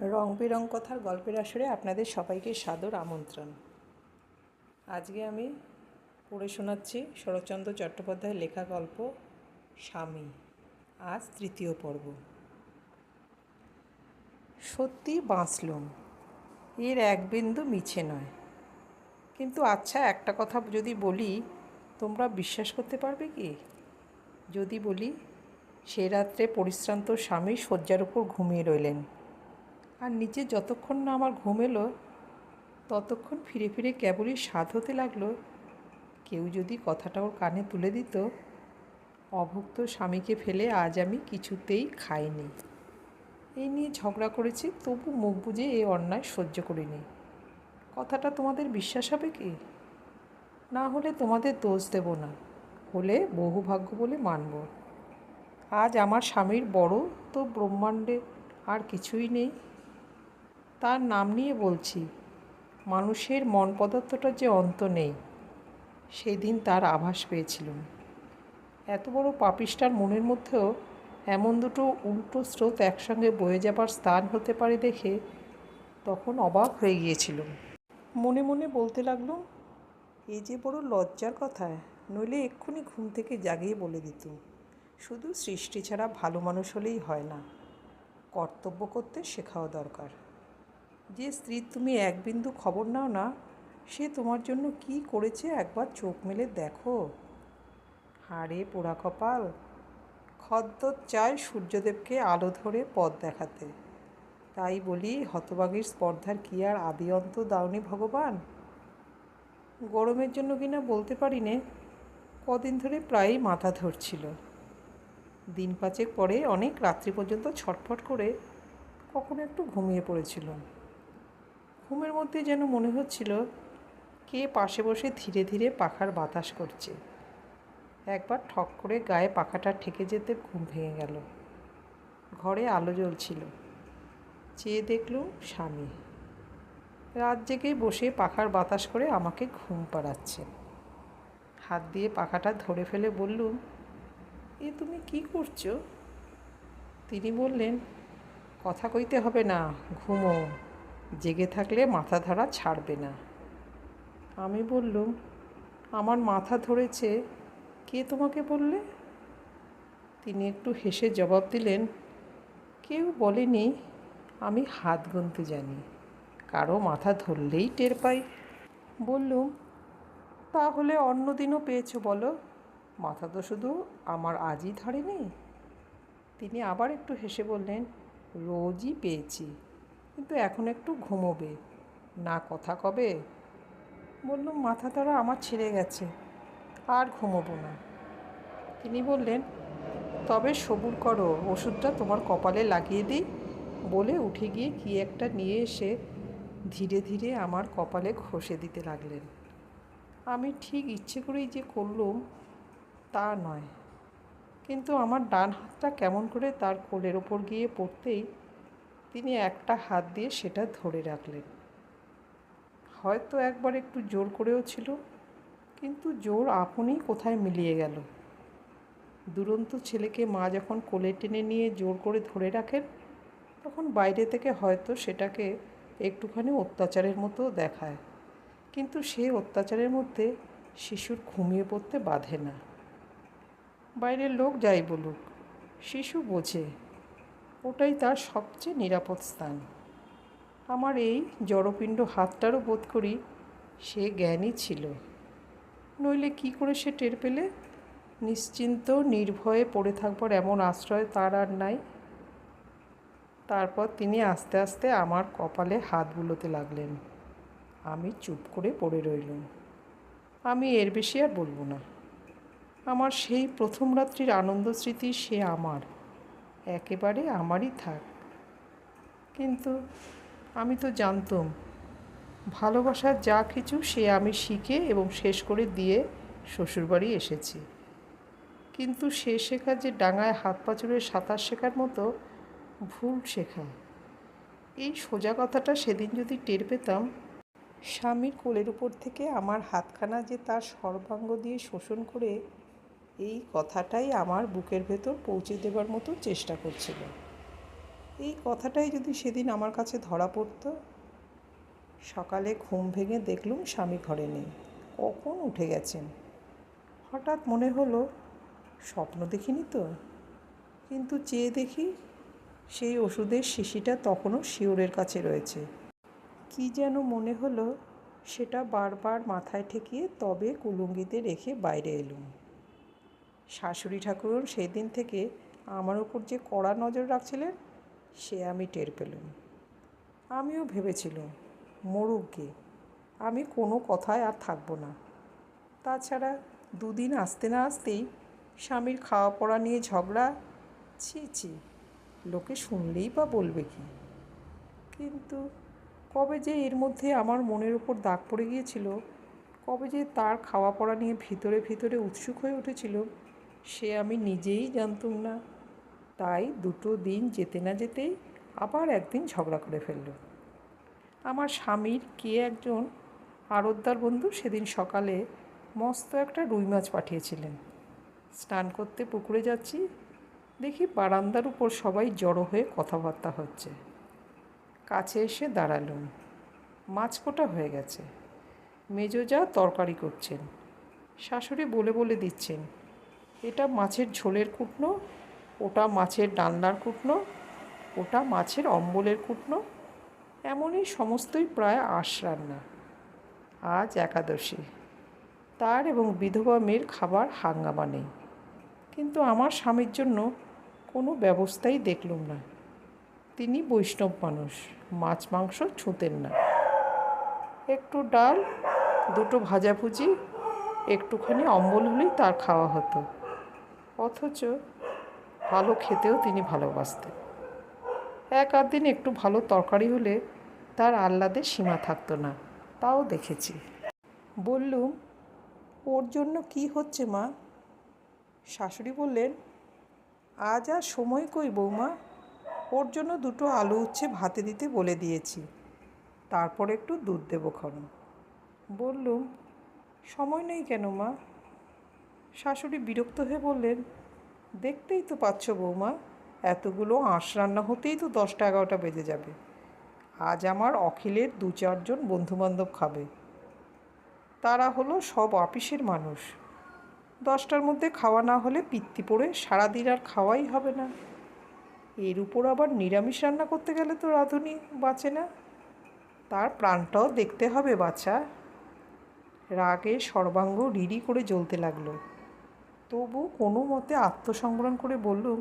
রং বেরং কথার গল্পের আসরে আপনাদের সবাইকে সাদর আমন্ত্রণ। আজকে আমি পড়ে শোনাচ্ছি শরৎচন্দ্র চট্টোপাধ্যায়ের লেখা গল্প, স্বামী, আজ তৃতীয় পর্ব। সত্যি বাঁচলুম, এর এক বিন্দু মিছে নয়। কিন্তু আচ্ছা একটা কথা যদি বলি, তোমরা বিশ্বাস করতে পারবে কি? যদি বলি, সে রাত্রে পরিশ্রান্ত স্বামী শয্যার উপর ঘুমিয়ে রইলেন। আর নিচে যতক্ষণ না আমার ঘুম এলো, ততক্ষণ ফিরে ফিরে কেবলই স্বাদ হতে লাগল। কেউ যদি কথাটা ওর কানে তুলে দিত, অভুক্ত স্বামীকে ফেলে আজ আমি কিছুতেই খাইনি। এই নিয়ে ঝগড়া করেছি, তবু মুখ বুঝে এই অন্যায় সহ্য করিনি। কথাটা তোমাদের বিশ্বাস হবে কি? না হলে তোমাদের দোষ দেব না, হলে বহুভাগ্য বলে মানব। আজ আমার স্বামীর বড় তো ব্রহ্মাণ্ডে আর কিছুই নেই। তার নাম নিয়ে বলছি, মানুষের মন পদার্থটার যে অন্ত নেই। সেদিন তার আভাস পেয়েছিলাম এত বড় পাপিষ্টার মনের মধ্যেও এমন দুটো উল্টো স্রোত একসঙ্গে বয়ে যাবার স্থান হতে পারে দেখে তখন অবাক হয়ে গিয়েছিলাম মনে মনে বলতে লাগল, এ যে বড় লজ্জার কথা, নইলে এক্ষুনি ঘুম থেকে জাগিয়ে বলে দিত। শুধু সৃষ্টি ছাড়া ভালো মানুষ হলেই হয় না। কর্তব্য করতে শেখাও দরকার। যে স্ত্রীর তুমি এক বিন্দু খবর নাও না, সে তোমার জন্য কি করেছে একবার চোখ মেলে দেখো। হাড়ে পোড়া কপাল, খদ্দর চায় সূর্যদেবকে আলো ধরে পথ দেখাতে। তাই বলি হতবাগীর স্পর্ধার কি আর আদি অন্ত দাওনি ভগবান? গরমের জন্য কিনা বলতে পারি নে কদিন ধরে প্রায়ই মাথা ধরছিল। দিন পাঁচেক পরে অনেক রাত্রি পর্যন্ত ছটফট করে কখনো একটু ঘুমিয়ে পড়েছিলাম ঘুমের মধ্যে যেন মনে হচ্ছিল কে পাশে বসে ধীরে ধীরে পাখার বাতাস করছে। একবার ঠক করে গায়ে পাখাটা ঠেকে যেতে ঘুম ভেঙে গেল। ঘরে আলো জ্বলছিল। চেয়ে দেখলুম স্বামী। রাত জেগে বসে পাখার বাতাস করে আমাকে ঘুম পাড়াচ্ছে। হাত দিয়ে পাখাটা ধরে ফেলে বললুম এ তুমি কি করছ? তিনি বললেন, কথা কইতে হবে না, ঘুমো। জেগে থাকলে মাথা ধরা ছাড়বে না। আমি বললুম, আমার মাথা ধরেছে, কে তোমাকে বললে? তিনি একটু হেসে জবাব দিলেন, কেউ বলেনি, আমি হাত গুনতে জানি, কারও মাথা ধরলেই টের পাই। বললুম, তাহলে অন্য দিনও পেয়েছ বলো, মাথা তো শুধু আমার আজই ধরেনি? তিনি আবার একটু হেসে বললেন, রোজই পেয়েছি। কিন্তু এখন একটু ঘুমোবে। না কথা কবে? বললুম, মাথা ধরা আমার ছেড়ে গেছে, আর ঘুমোবো না। তিনি বললেন, তবে সবুর করো, ওষুধটা তোমার কপালে লাগিয়ে দিই। বলে উঠে গিয়ে কী একটা নিয়ে এসে ধীরে ধীরে আমার কপালে ঘষে দিতে লাগলেন। আমি ঠিক ইচ্ছে করেই যে করলুম, তা নয়। কিন্তু আমার ডান হাতটা কেমন করে তার কোলের ওপর গিয়ে পড়তেই তিনি একটা হাত দিয়ে সেটা ধরে রাখলেন। হয়তো একবার একটু জোর করেও ছিল, কিন্তু জোর আপনই কোথায় মিলিয়ে গেল? দুরন্ত ছেলেকে মা যখন কোলে টেনে নিয়ে জোর করে ধরে রাখেন, তখন বাইরে থেকে হয়তো সেটাকে একটুখানি অত্যাচারের মতো দেখায়। কিন্তু সে অত্যাচারের মধ্যে শিশুর ঘুমিয়ে পড়তে বাধে না। বাইরের লোক যাই বলুক, শিশু বোঝে ওটাই তার সবচেয়ে নিরাপদ স্থান। আমার এই জড়পিণ্ড হাতটারও বোধ করি সে জ্ঞানই ছিল। নইলে কি করে সে টের পেলে? নিশ্চিন্ত, নির্ভয়ে পড়ে থাকবার এমন আশ্রয় তার আর নাই। তারপর তিনি আস্তে আস্তে আমার কপালে হাত বুলোতে লাগলেন। আমি চুপ করে পড়ে রইলুম। আমি এর বেশি আর বলব না। আমার সেই প্রথম রাত্রির আনন্দ স্মৃতি সে আমার। একেবারে আমারই থাক। কিন্তু আমি তো জানতাম, ভালোবাসার যা কিছু সে আমি শিখে এবং শেষ করে দিয়ে শ্বশুরবাড়ি এসেছি। কিন্তু সে শেখা যে ডাঙায় হাত পাচুরে সাঁতার শেখার মতো ভুল শেখা। এই সোজা কথাটা সেদিন যদি টের পেতাম, স্বামীর কোলের উপর থেকে আমার হাতখানা যে তার সর্বাঙ্গ দিয়ে শোষণ করে এই কথাটাই আমার বুকের ভেতর পৌঁছে দেবার মতো চেষ্টা করছিল। এই কথাটাই যদি সেদিন আমার কাছে ধরা পড়তো, সকালে ঘুম ভেঙে দেখলুম স্বামী ঘরে নেই। কখন উঠে গেছেন? হঠাৎ মনে হলো, স্বপ্ন দেখিনি তো। কিন্তু চেয়ে দেখি সেই ওষুধের শিশিটা তখনও শিওরের কাছে রয়েছে। কি যেন মনে হলো, সেটা বারবার মাথায় ঠেকিয়ে তবে কুলুঙ্গিতে রেখে বাইরে এলুম। শাশুড়ি ঠাকুর সেই দিন থেকে আমার উপর যে কড়া নজর রাখছিলেন, সে আমি টের পেলাম। আমিও ভেবেছিলাম, মরুক আমি কোনো কথায় আর থাকব না। তাছাড়া দুদিন আসতে না আসতেই স্বামীর খাওয়া পড়া নিয়ে ঝগড়া, ছি ছি, লোকে শুনলেই বা বলবে কি? কিন্তু কবে যে এর মধ্যে আমার মনের উপর দাগ পড়ে গিয়েছিল, কবে যে তার খাওয়া পড়া নিয়ে ভিতরে ভিতরে উৎসুক হয়ে উঠেছিল সে আমি নিজেই জানতুম না। তাই দুটো দিন যেতে না যেতেই আবার একদিন ঝগড়া করে ফেলল। আমার স্বামীর কে একজন আরদ্দার বন্ধু সেদিন সকালে মস্ত একটা রুই মাছ পাঠিয়েছিলেন। স্নান করতে পুকুরে যাচ্ছি, দেখি বারান্দার উপর সবাই জড়ো হয়ে কথাবার্তা হচ্ছে। কাছে এসে দাঁড়ালুম। মাছ কোটা হয়ে গেছে। মেজো যা তরকারি করছেন। শাশুড়ি বলে বলে দিচ্ছেন এটা মাছের ঝোলের কুটনো, ওটা মাছের ডালনার কুটনো, ওটা মাছের অম্বলের কুটনো, এমনই সমস্তই প্রায় আশ রান্না। আজ একাদশী। তার এবং বিধবা মেয়ের খাবার হাঙ্গামা নেই। কিন্তু আমার স্বামীর জন্য কোনো ব্যবস্থাই দেখলুম না। তিনি বৈষ্ণব মানুষ, মাছ মাংস ছুঁতেন না। একটু ডাল, দুটো ভাজাভুজি, একটুখানি অম্বল হলেই তার খাওয়া হতো। অথচ ভালো খেতেও তিনি ভালোবাসতেন। এক আধ দিন একটু ভালো তরকারি হলে তার আহ্লাদের সীমা থাকতো না, তাও দেখেছি। বললুম, ওর জন্য কি হচ্ছে মা? শাশুড়ি বললেন, আজ আর সময় কই বৌমা? ওর জন্য দুটো আলু উচ্ছে ভাতে দিতে বলে দিয়েছি, তারপর একটু দুধ দেবো খন বললুম, সময় নেই কেন মা? শাশুড়ি বিরক্ত হয়ে বললেন, দেখতেই তো পাচ্ছ বৌমা, এতগুলো আঁশ রান্না হতেই তো দশটা এগারোটা বেজে যাবে। আজ আমার অখিলের দু চারজন বন্ধুবান্ধব খাবে। তারা হলো সব অফিসের মানুষ। দশটার মধ্যে খাওয়া না হলে পিত্তি পড়ে সারাদিন আর খাওয়াই হবে না। এর উপর আবার নিরামিষ রান্না করতে গেলে তো রাঁধুনি বাঁচে না। তার প্রাণটাও দেখতে হবে বাচ্চা রাগে সর্বাঙ্গ রিড়ি করে জ্বলতে লাগল। তবু কোনো মতে আত্মসংবরণ করে বললুম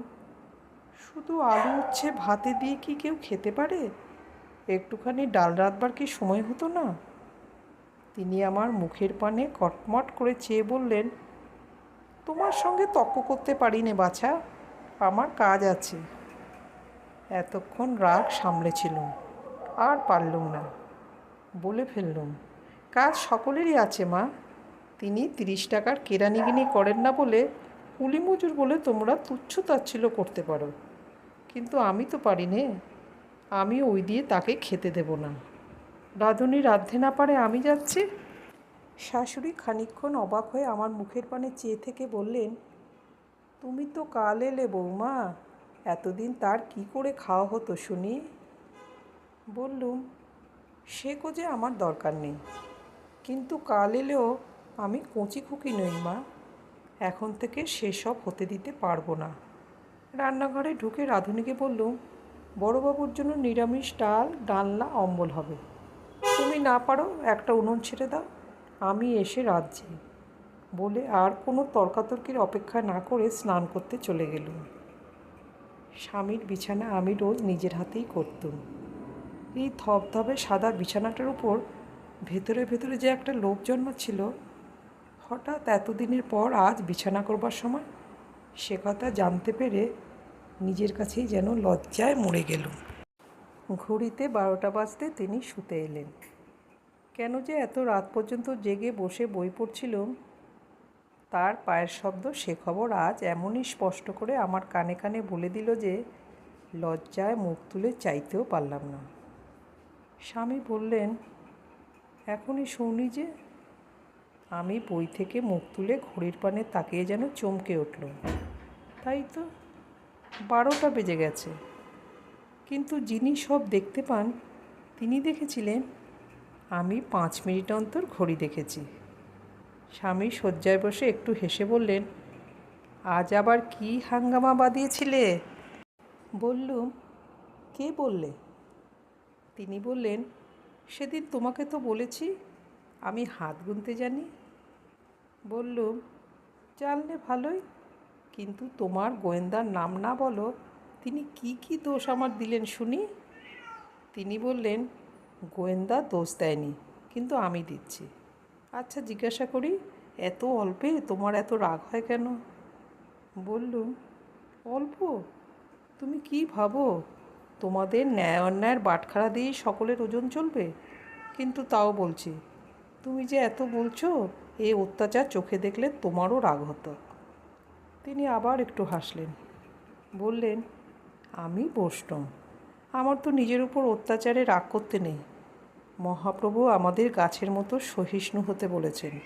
শুধু আলু উচ্ছে ভাতে দিয়ে কি কেউ খেতে পারে? একটুখানি ডাল রাতবার কি সময় হতো না? তিনি আমার মুখের পানে কটমট করে চেয়ে বললেন, তোমার সঙ্গে তর্ক করতে পারি নে বাছা, আমার কাজ আছে। এতক্ষণ রাগ সামলেছিলুম আর পারলুম না, বলে ফেললুম, কাজ সকলেরই আছে মা। তিনি তিরিশ টাকার কেরানিগিনি করেন না বলে কুলি মজুর বলে তোমরা তুচ্ছ তাচ্ছিল্য করতে পারো। কিন্তু আমি তো পারি নে। আমি ওই দিয়ে তাকে খেতে দেব না। রাঁধুনি রাঁধতে না পারে আমি যাচ্ছি। শাশুড়ি খানিকক্ষণ অবাক হয়ে আমার মুখের পানে চেয়ে থেকে বললেন, তুমি তো কাল এলে বৌমা, এতদিন তার কি করে খাওয়া হতো শুনি? বললুম, সে কোজে আমার দরকার নেই। কিন্তু কাল এলেও আমি কচি খুকি নই, মা। এখন থেকে সেসব হতে দিতে পারব না। রান্নাঘরে ঢুকে রাঁধুনিকে বললুম, বড়োবাবুর জন্য নিরামিষ ডাল, ডালনা, অম্বল হবে। তুমি না পারো, একটা উনুন ছেড়ে দাও। আমি এসে রাঁধছি। বলে আর কোনো তর্কাতর্কির অপেক্ষা না করে স্নান করতে চলে গেলুম। স্বামীর বিছানা আমি রোজ নিজের হাতেই করতুম। এই ধবধবে সাদা বিছানাটার উপর ভেতরে ভেতরে যে একটা লোভ জন্মাচ্ছিল হঠাৎ এতদিনের পর আজ বিছানা করবার সময়? সে কথা জানতে পেরে নিজের কাছেই যেন লজ্জায় মরে গেল ঘড়িতে বারোটা বাজতে তিনি শুতে এলেন। কেন যে এত রাত পর্যন্ত জেগে বসে বই পড়ছিলাম, তার পায়ের শব্দ সে খবর আজ এমনই স্পষ্ট করে আমার কানে কানে বলে দিল যে, লজ্জায় মুখ তুলে চাইতেও পারলাম না। স্বামী বললেন, এখনই শুনি যে আমি বই থেকে মুখ তুলে ঘড়ির পানে তাকিয়ে যেন চমকে উঠল। তাই তো বারোটা বেজে গেছে। কিন্তু যিনি সব দেখতে পান, তিনি দেখেছিলেন, আমি পাঁচ মিনিট অন্তর ঘড়ি দেখেছি। স্বামী শয্যায় বসে একটু হেসে বললেন, আজ আবার কি হাঙ্গামা বাঁধিয়েছিলে? বললুম, কে বললে? তিনি বললেন, সেদিন তোমাকে তো বলেছি, আমি হাত গুনতে জানি বললুম জানলে ভালোই, কিন্তু তোমার গোয়েন্দার নাম না বলো, তিনি কি কি দোষ আমার দিলেন শুনি? তিনি বললেন, গোয়েন্দা দোষ দেয়নি, কিন্তু আমি দিচ্ছি। আচ্ছা জিজ্ঞাসা করি, এত অল্পে তোমার এত রাগ হয় কেন? বললুম অল্প? তুমি কি ভাবো? তোমাদের ন্যায় অন্যায়ের বাটখারা দিয়েই সকলের ওজন চলবে? কিন্তু তাও বলছি, তুমি যে এত বলছো এই অত্যাচার চোখে দেখলে তোমারও রাগ হতো। তিনি আবার একটু হাসলেন। বললেন, আমি বৈষ্ণব। আমার তো নিজের উপর অত্যাচারে রাগ করতে নেই। মহাপ্রভু আমাদের গাছের মতো সহিষ্ণু হতে বলেছেন।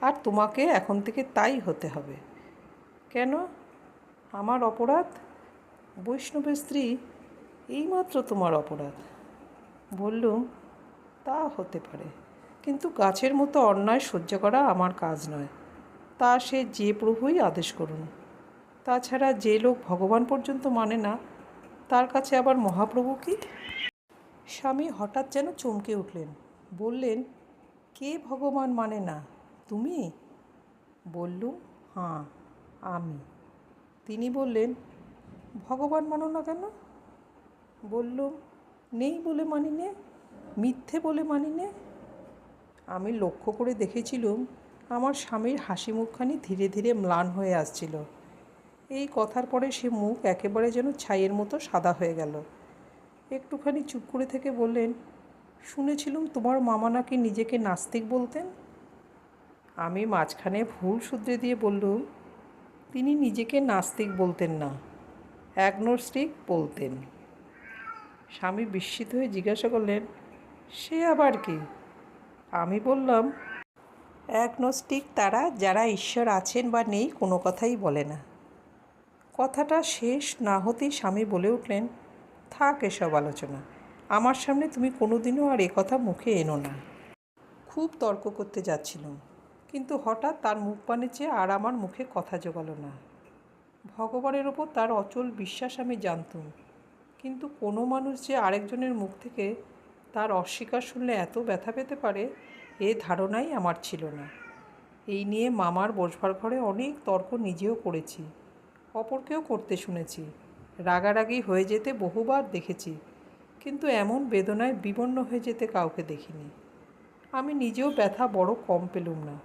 আর তোমাকে এখন থেকে তাই হতে হবে। কেন? আমার অপরাধ? বৈষ্ণবের স্ত্রী, এইমাত্র তোমার অপরাধ। বললুম, তা হতে পারে। কিন্তু গাছের মতো অন্যায় সহ্য করা আমার কাজ নয়। তা সে যে প্রভুই আদেশ করুন। তাছাড়া যে লোক ভগবান পর্যন্ত মানে না, তার কাছে আবার মহাপ্রভু কি? স্বামী হঠাৎ যেন চমকে উঠলেন। বললেন, কে ভগবান মানে না? তুমি? বললুম হাঁ, আমি। তিনি বললেন, ভগবান মানো না কেন? বললুম নেই বলে মানি নে মিথ্যে বলে মানি নে আমি লক্ষ্য করে দেখেছিলুম, আমার স্বামীর হাসি মুখখানি ধীরে ধীরে ম্লান হয়ে আসছিল। এই কথার পরে সে মুখ একেবারে যেন ছাইয়ের মতো সাদা হয়ে গেল। একটুখানি চুপ করে থেকে বললেন, শুনেছিলুম তোমার মামা নাকি নিজেকে নাস্তিক বলতেন? আমি মাঝখানে ভুল শুধরে দিয়ে বললুম, তিনি নিজেকে নাস্তিক বলতেন না, অ্যাগনোস্টিক বলতেন। স্বামী বিস্মিত হয়ে জিজ্ঞাসা করলেন, সে আবার কি? আমি বললাম, অ্যাগনোস্টিক তারা যারা ঈশ্বর আছেন বা নেই, কোনো কথাই বলে না। কথাটা শেষ না হতেই স্বামী বলে উঠলেন, থাক এসব আলোচনা, আমার সামনে তুমি কোনোদিনও আর এ কথা মুখে এনো না। খুব তর্ক করতে যাচ্ছিলাম, কিন্তু হঠাৎ তার মুখ চেয়ে আর আমার মুখে কথা জোগালো না। ভগবানের ওপর তার অচল বিশ্বাস আমি জানতুম, কিন্তু কোনো মানুষ যে আরেকজনের মুখ থেকে তার অস্বীকার শুনলে এত ব্যথা পেতে পারে, এ ধারণাই আমার ছিল না। এই নিয়ে মামার বসবার ঘরে অনেক তর্ক নিজেও করেছি, অপরকেও করতে শুনেছি, রাগারাগি হয়ে যেতে বহুবার দেখেছি, কিন্তু এমন বেদনায় বিবন্ন হয়ে যেতে কাউকে দেখিনি। আমি নিজেও ব্যথা বড় কম পেলুম না,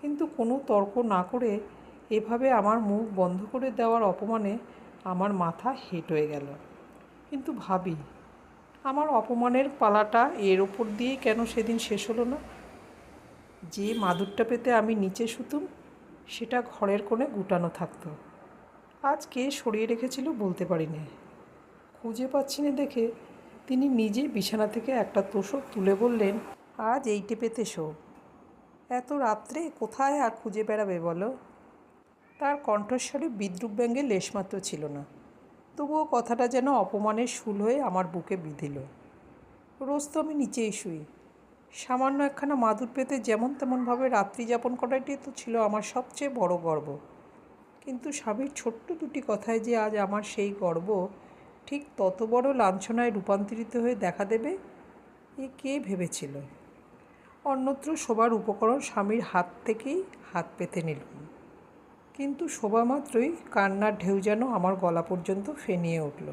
কিন্তু কোনো তর্ক না করে এভাবে আমার মুখ বন্ধ করে দেওয়ার অপমানে আমার মাথা হেট হয়ে গেল। কিন্তু ভাবি আমার অপমানের পালাটা এর ওপর দিয়েই কেন সেদিন শেষ হলো না? যে মাদুরটা পেতে আমি নিচে শুতুম, সেটা ঘরের কোণে গুটানো থাকতো। আজ কে সরিয়ে রেখেছিল বলতে পারি না খুঁজে পাচ্ছি না দেখে তিনি নিজে বিছানা থেকে একটা তোষক তুলে বললেন, আজ এইটে পেতে শো। এত রাত্রে কোথায় আর খুঁজে বেড়াবে বলো? তার কণ্ঠস্বরে বিদ্রুপ ব্যঙ্গে লেশমাত্র ছিল না। তবুও কথাটা যেন অপমানের শুল হয়ে আমার বুকে বিঁধিল। রোজ তো আমি নিচেই শুই। সামান্য একখানা মাদুর পেতে যেমন তেমনভাবে রাত্রি যাপন করাটি তো ছিল আমার সবচেয়ে বড় গর্ব। কিন্তু স্বামীর ছোট্ট দুটি কথায় যে আজ আমার সেই গর্ব, ঠিক তত বড় লাঞ্ছনায় রূপান্তরিত হয়ে দেখা দেবে, এ কে ভেবেছিল? অন্যত্র শোবার উপকরণ স্বামীর হাত থেকেই হাত পেতে নিলাম। কিন্তু শোভা মাত্রই কান্নার ঢেউ যেন আমার গলা পর্যন্ত ফেনিয়ে উঠল।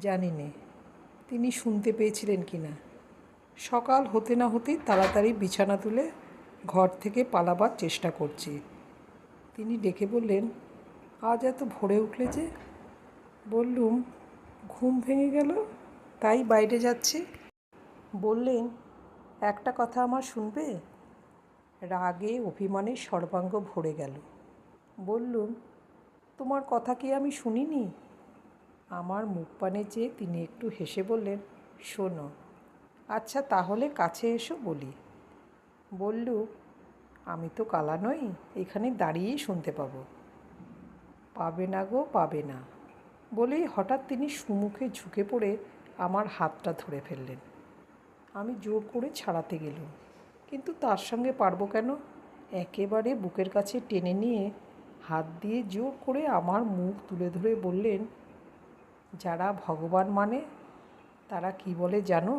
জানি নে, তিনি শুনতে পেয়েছিলেন কি না। সকাল হতে না হতেই তাড়াতাড়ি বিছানা তুলে ঘর থেকে পালাবার চেষ্টা করছি। তিনি ডেকে বললেন, আজ এত ভোরে উঠলে যে? বললুম, ঘুম ভেঙে গেল, তাই বাইরে যাচ্ছি। বললেন, একটা কথা আমার শুনবে? রাগে অভিমানে সর্বাঙ্গ ভরে গেল। বললুম, তোমার কথা কি আমি শুনিনি? আমার মুখ পানে চেয়ে তিনি একটু হেসে বললেন, শোনো আচ্ছা তাহলে কাছে এসো বলি। বললু, আমি তো কালা নই, এখানে দাঁড়িয়েই শুনতে পাবো। পাবে না গো, পাবে না। বলেই হঠাৎ তিনি সুমুখে ঝুঁকে পড়ে আমার হাতটা ধরে ফেললেন। আমি জোর করে ছাড়াতে গেলুম, কিন্তু তার সঙ্গে পারব কেন? একেবারে বুকের কাছে টেনে নিয়ে হাত দিয়ে জোর করে আমার মুখ তুলে ধরে বললেন, যারা ভগবান মানে তারা কি বলে জানো?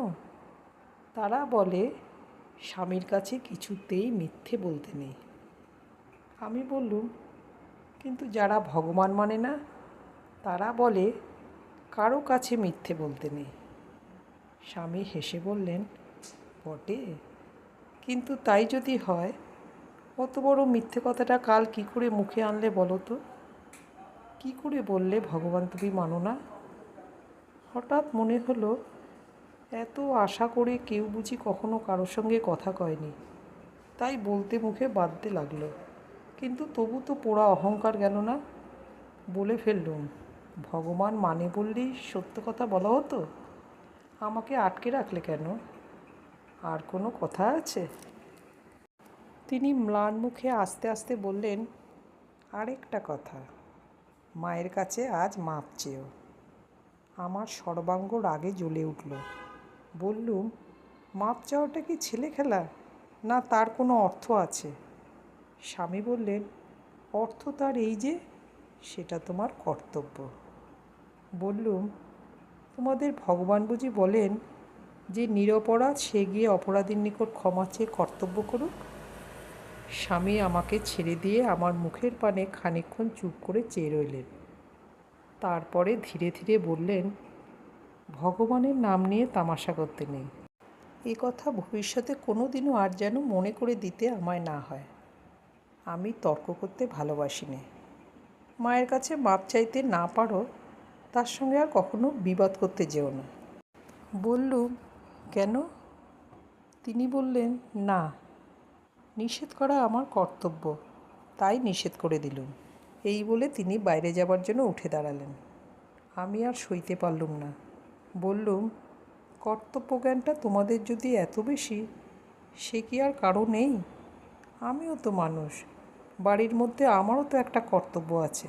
তারা বলে, স্বামীর কাছে কিছুতেই মিথ্যে বলতে নেই। আমি বললুম, কিন্তু যারা ভগবান মানে না, তারা বলে, কারও কাছে মিথ্যে বলতে নেই। স্বামী হেসে বললেন, বটে, কিন্তু তাই যদি হয় অত বড় মিথ্যে কথাটা কাল কি করে মুখে আনলে বলো তো? কী করে বললে ভগবান তুমি মানো না? হঠাৎ মনে হলো, এত আশা করে কেউ বুঝি কখনো কারোর সঙ্গে কথা কয়নি। তাই বলতে মুখে বাঁধতে লাগল। কিন্তু তবু তো পোড়া অহংকার গেল না। বলে ফেললুম, ভগবান মানে বললেই সত্য কথা বলা হতো? আমাকে আটকে রাখলে কেন? আর কোনো কথা আছে? তিনি ম্লান মুখে আস্তে আস্তে বললেন, আরেকটা কথা, মায়ের কাছে আজ মাপ চেয়েও। আমার সর্বাঙ্গ রাগে জ্বলে উঠল। বললুম, মাপ চাওয়াটা কি ছেলে খেলা? না তার কোনো অর্থ আছে? স্বামী বললেন, অর্থ তার এই যে, সেটা তোমার কর্তব্য। বললুম, তোমাদের ভগবান বুঝি বলেন, যে নিরপরাধ সে গিয়ে অপরাধীর নিকট ক্ষমা চেয়ে কর্তব্য করুক? স্বামী আমাকে ছেড়ে দিয়ে আমার মুখের পানে খানিকক্ষণ চুপ করে চেয়ে রইলেন। তারপরে ধীরে ধীরে বললেন, ভগবানের নাম নিয়ে তামাশা করতে নেই। এ কথা ভবিষ্যতে কোনো দিনও আর যেন মনে করে দিতে আমায় না হয়। আমি তর্ক করতে ভালোবাসি না। মায়ের কাছে মাপ চাইতে না পারো, তার সঙ্গে আর কখনো বিবাদ করতে যেও না। বললুম? কেন? তিনি বললেন, না নিষেধ করা আমার কর্তব্য। তাই নিষেধ করে দিলুম। এই বলে তিনি বাইরে যাবার জন্য উঠে দাঁড়ালেন। আমি আর সইতে পারলুম না। বললুম, কর্তব্যজ্ঞানটা তোমাদের যদি এত বেশি, সে কি আর কারও নেই? আমিও তো মানুষ। বাড়ির মধ্যে আমারও তো একটা কর্তব্য আছে।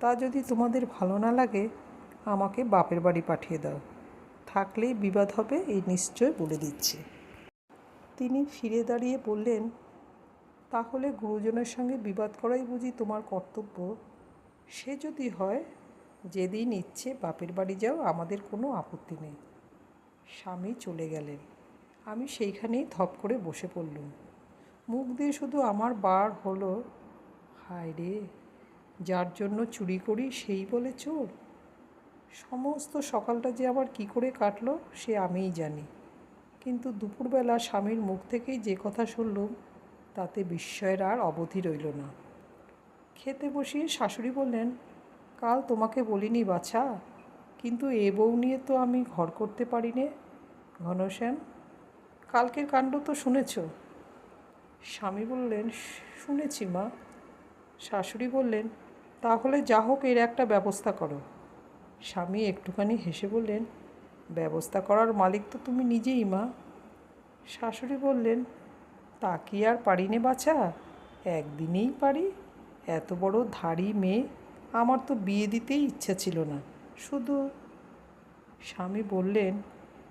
তা যদি তোমাদের ভালো না লাগে, আমাকে বাপের বাড়ি পাঠিয়ে দাও। থাকলেই বিবাদ হবে, এই নিশ্চয় বলে দিচ্ছি। তিনি ফিরে দাঁড়িয়ে বললেন, তাহলে গুরুজনের সঙ্গে বিবাদ করাই বুঝি তোমার কর্তব্য। সে যদি হয়, যেদিন ইচ্ছে বাপের বাড়ি যাও, আমাদের কোনো আপত্তি নেই। স্বামী চলে গেলেন। আমি সেইখানেই ধপ করে বসে পড়লুম। মুখ দিয়ে শুধু আমার বার হলো, হায় রে, যার জন্য চুরি করি সেই বলে চোর সমস্ত সকালটা যে আবার কি করে কাটলো, সে আমিই জানি। কিন্তু দুপুরবেলা স্বামীর মুখ থেকেই যে কথা শুনলুম তাতে বিস্ময়ের আর অবধি রইল না। খেতে বসিয়ে শাশুড়ি বললেন, কাল তোমাকে বলিনি বাছা, কিন্তু এ বউ নিয়ে তো আমি ঘর করতে পারি নে ঘনশ্যাম কালকের কাণ্ড তো শুনেছ? স্বামী বললেন, শুনেছি মা। শাশুড়ি বললেন, তাহলে যা হোক, এর একটা ব্যবস্থা করো। স্বামী একটুখানি হেসে বললেন ব্যবস্থা করার মালিক তো তুমি নিজেই, মা। শাশুড়ি বললেন, তা কি আর পারি নে বাছা? একদিনেই পারি। এত বড় ধাড়ি মেয়ে, আমার তো বিয়ে দিতেই ইচ্ছা ছিল না। শুধু স্বামী বললেন,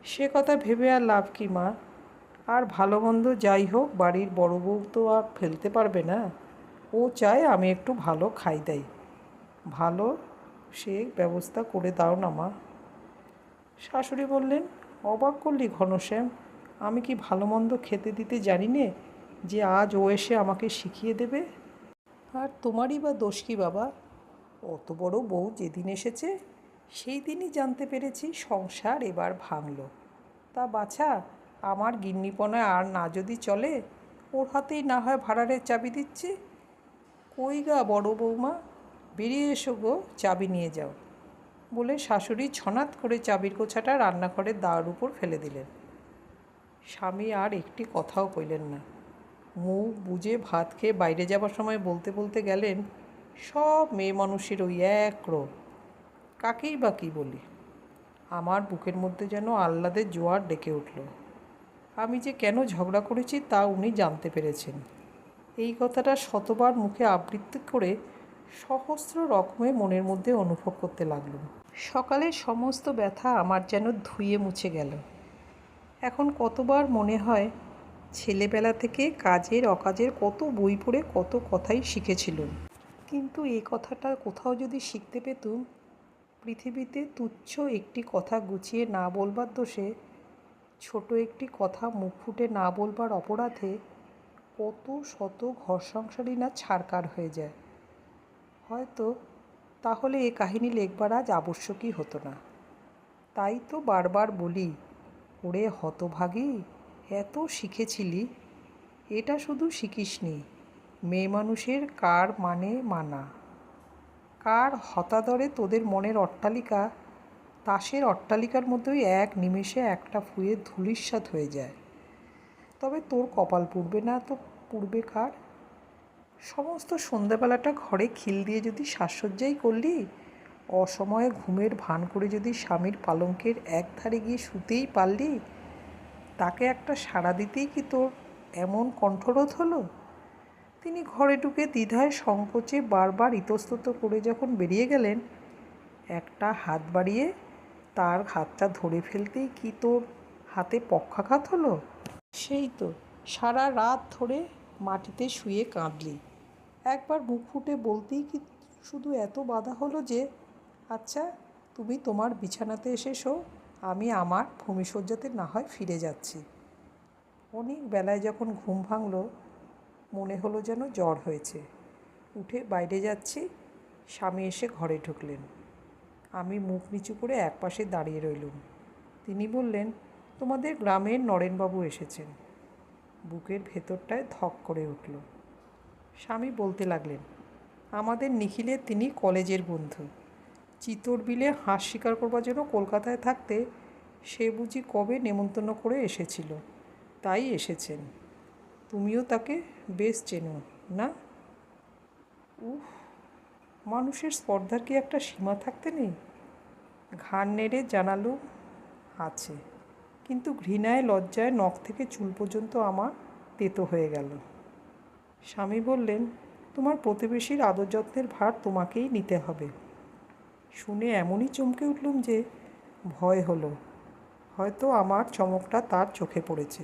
সে কথা ভেবে আর লাভ কি, মা? আর ভালো মন্দ যাই হোক, বাড়ির বড় বউ তো আর ফেলতে পারবে না। ও চায় আমি একটু ভালো খাই দেয় ভালো সে ব্যবস্থা করে দাও না, মা। শাশুড়ি বললেন, অবাক করলি ঘনশ্যাম আমি কি ভালো মন্দ খেতে দিতে জানি নে যে আজ ও এসে আমাকে শিখিয়ে দেবে? আর তোমারই বা দোষ কি বাবা? অত বড় বউ যেদিন এসেছে, সেই দিনই জানতে পেরেছি সংসার এবার ভাঙল। তা বাছা, আমার গিন্নিপনায় আর না যদি চলে, ওর হাতেই না হয় ভাড়ারের চাবি দিচ্ছি? কই গা বড় বৌমা বেরিয়ে এসো গো, চাবি নিয়ে যাও। বলে শাশুড়ি ছনাত করে চাবির গোছাটা রান্নাঘরের দাওয়ার উপর ফেলে দিলেন। স্বামী আর একটি কথাও কইলেন না। মুখ বুঝে ভাত খেয়ে বাইরে যাবার সময় বলতে বলতে গেলেন, সব মেয়ে মানুষের ওই এক রোগ। কাকেই বা কী বলি? আমার বুকের মধ্যে যেন আহ্লাদের জোয়ার ডেকে উঠল। আমি যে কেন ঝগড়া করেছি তা উনি জানতে পেরেছেন। এই কথাটা শতবার মুখে আবৃত্তি করে সহস্র রকমের মনের মধ্যে অনুভব করতে লাগলাম। সকালের সমস্ত ব্যথা আমার যেন ধুয়ে মুছে গেল। এখন কতবার মনে হয় ছেলেবেলা থেকে কাজের অকাজের কত বই পড়ে কত কথাই শিখেছিলুম। কিন্তু এই কথাটা কোথাও যদি শিখতে পেতুম, পৃথিবীতে তুচ্ছ একটি কথা গুছিয়ে না বলবার দোষে, ছোট একটি কথা মুখ ফুটে না বলবার অপরাধে কত শত ঘর সংসারই না ছাড়কার হয়ে যায়। হয়তো তাহলে এ কাহিনী লেখবার আজ আবশ্যকই হতো না। তাই তো বারবার বলি, ওরে হতভাগী, এত শিখেছিলি। এটা শুধু শিখিসনি, মেয়ে মানুষের কার মানে মানা। কার হতাদরে তোদের মনের অট্টালিকা, তাসের অট্টালিকার মতোই এক নিমেষে একটা ফুয়ে ধূলিস্বাদ হয়ে যায়। তবে তোর কপাল পুড়বে না তো পুড়বে কার? সমস্ত সন্ধ্যাবেলাটা ঘরে খিল দিয়ে যদি সাজসজ্জাই করলি, অসময়ে ঘুমের ভান করে যদি স্বামীর পালঙ্কের এক ধারে গিয়ে শুতেই পারলি, তাকে একটা সাড়া দিতেই কি তোর এমন কণ্ঠরোধ হলো? তিনি ঘরে ঢুকে দ্বিধায় সংকোচে বারবার ইতস্তত করে যখন বেরিয়ে গেলেন, একটা হাত বাড়িয়ে তার হাতটা ধরে ফেলতেই কি তোর হাতে পক্ষাঘাত হলো? সেই তো, সারা রাত ধরে মাটিতে শুয়ে কাঁদলি। একবার মুখ ফুটে বলতেই কি শুধু এত বাধা হলো যে আচ্ছা তুমি তোমার বিছানাতে এসে শো, আমি আমার ভূমিসজ্জাতে না হয় ফিরে যাচ্ছি। অনেক বেলায় যখন ঘুম ভাঙলো, মনে হলো যেন জ্বর হয়েছে। উঠে বাইরে যাচ্ছি, স্বামী এসে ঘরে ঢুকলেন। আমি মুখ নিচু করে একপাশে দাঁড়িয়ে রইলুম। তিনি বললেন, তোমাদের গ্রামের নরেনবাবু এসেছেন। বুকের ভেতরটায় ধক করে উঠল। স্বামী বলতে লাগলেন, আমাদের নিখিলে তিনি কলেজের বন্ধু। চিতর বিলে হাঁস শিকার করবার জন্য কলকাতায় থাকতে সে বুঝি কবে নেমন্তন্ন করে এসেছিল? তাই এসেছেন। তুমিও তাকে বেশ চেনো, না? উফ মানুষের স্পর্ধার কি একটা সীমা থাকতে নেই? ঘাড় নেড়ে জানালো, আছে। কিন্তু ঘৃণায় লজ্জায় নখ থেকে চুল পর্যন্ত আমার তেতো হয়ে গেল। স্বামী বললেন, তোমার প্রতিবেশীর আদর যত্নের ভার তোমাকেই নিতে হবে। শুনে এমনই চমকে উঠলুম যে ভয় হলো। হয়তো আমার চমকটা তার চোখে পড়েছে।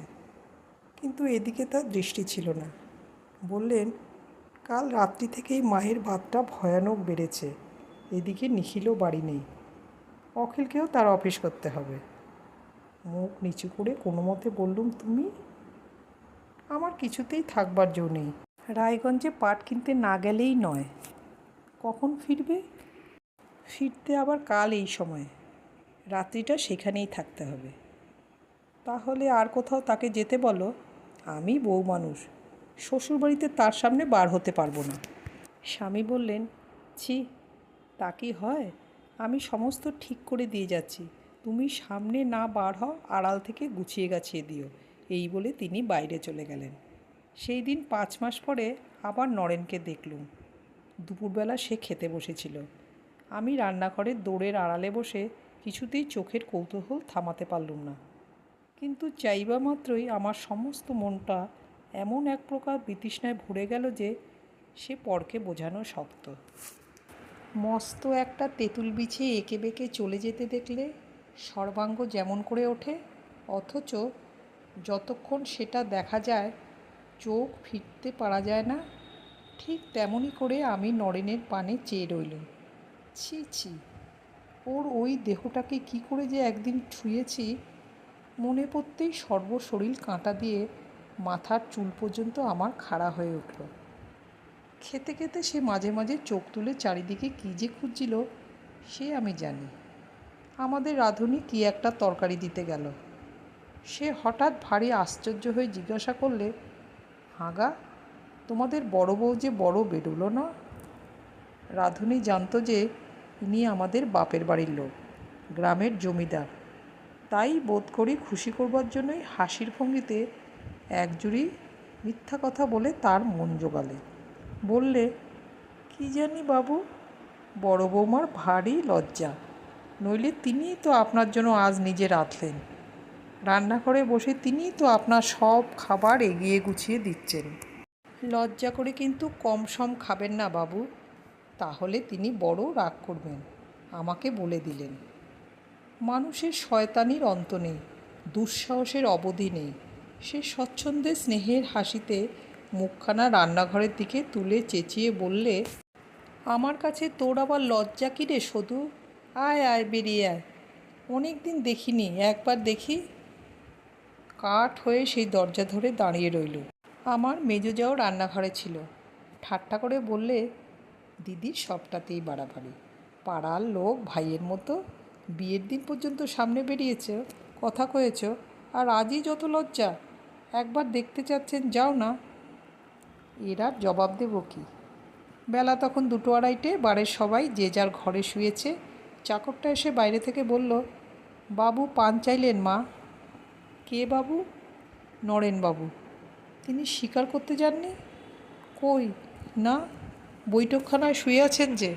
কিন্তু এদিকে তার দৃষ্টি ছিল না। বললেন, কাল রাত্রি থেকেই মায়ের ভাতটা ভয়ানক বেড়েছে। এদিকে নিখিলও বাড়ি নেই। অখিলকেও তার অফিস করতে হবে। মুখ নিচু করে কোনো মতে বললুম, তুমি আমার কিছুতেই থাকবার জো নেই। রায়গঞ্জে পাট কিনতে না গেলেই নয়। কখন ফিরবে? ফিরতে আবার কাল এই সময়। রাত্রিটা সেখানেই থাকতে হবে। তাহলে আর কোথাও তাকে যেতে বলো। আমি বউ মানুষ। শ্বশুরবাড়িতে তার সামনে বার হতে পারব না। স্বামী বললেন, ছি, তা কি হয়? আমি সমস্ত ঠিক করে দিয়ে যাচ্ছি। তুমি সামনে না বার হও, আড়াল থেকে গুছিয়ে গাছিয়ে দিও। এই বলে তিনি বাইরে চলে গেলেন। সেই দিন পাঁচ মাস পরে আবার নরেনকে দেখলুম। দুপুরবেলা সে খেতে বসেছিল। আমি রান্নাঘরের দৌড়ের আড়ালে বসে কিছুতেই চোখের কৌতূহল থামাতে পারলুম না। কিন্তু চাইবা মাত্রই আমার সমস্ত মনটা এমন এক প্রকার বিতৃষ্ণায় ভরে গেল যে সে পরকে বোঝানো শক্ত। মস্ত একটা তেঁতুল বিছিয়ে এঁকে বেঁকে চলে যেতে দেখলে সর্বাঙ্গ যেমন করে ওঠে, অথচ যতক্ষণ সেটা দেখা যায়, চোখ ফিরতে পারা যায় না, ঠিক তেমনই করে আমি নরেনের পানে চেয়ে রইলুম। ছি ছি, ওর ওই দেহটাকে কি করে যে একদিন ছুঁয়েছি, মনে পড়তেই সর্বশরীর কাঁটা দিয়ে মাথার চুল পর্যন্ত আমার খাড়া হয়ে উঠল। খেতে খেতে সে মাঝে মাঝে চোখ তুলে চারিদিকে কী যে খুঁজছিল, সে আমি জানি। আমাদের রাঁধুনি কী একটা তরকারি দিতে গেল। সে হঠাৎ ভারী আশ্চর্য হয়ে জিজ্ঞাসা করলে, হাগা, তোমাদের বড় বউ যে বড় বেরোলো না? রাঁধুনি জানতো যে ইনি আমাদের বাপের বাড়ির লোক, গ্রামের জমিদার। তাই বোধ করি খুশি করবার জন্যই হাসির ভঙ্গিতে একজুড়ি মিথ্যা কথা বলে তার মন জোগালে। বললে, কি জানি বাবু, বড় বৌমার ভারী লজ্জা, নইলে তিনিই তো আপনার জন্য আজ নিজে রাঁধলেন। রান্নাঘরে বসে তিনিই তো আপনার সব খাবার এগিয়ে গুছিয়ে দিচ্ছেন। লজ্জা করে কিন্তু কম সম খাবেন না বাবু। তাহলে তিনি বড় রাগ করবেন। আমাকে বলে দিলেন। মানুষের শয়তানির অন্ত নেই, দুঃসাহসের অবধি নেই। সে স্বচ্ছন্দে স্নেহের হাসিতে মুখখানা রান্নাঘরের দিকে তুলে চেঁচিয়ে বললে, আমার কাছে তোর আবার লজ্জা কী রে সদু? আয় আয়, বেরিয়ে আয়। অনেক দিন দেখিনি, একবার দেখি। কাঠ হয়ে সেই দরজা ধরে দাঁড়িয়ে রইল। আমার মেজো যাও রান্নাঘরে ছিল। ঠাট্টা করে বললে, দিদির সবটাতেই বাড়াবাড়ি। পাড়ার লোক ভাইয়ের মতো। বিয়ের দিন পর্যন্ত সামনে বেরিয়েছ, কথা কয়েছ, আর আজই যত লজ্জা। একবার দেখতে চাচ্ছেন, যাও না। এরা জবাব দেবো কি? বেলা তখন দুটো আড়াইটে, বাড়ির সবাই যে যার ঘরে শুয়েছে। চাকরটা এসে বাইরে থেকে বলল, বাবু পান চাইলেন মা। কে বাবু? নরেনবাবু তিনি স্বীকার করতে যাননি? কই? না? বৈঠকখানায় শুয়ে আছেন যে।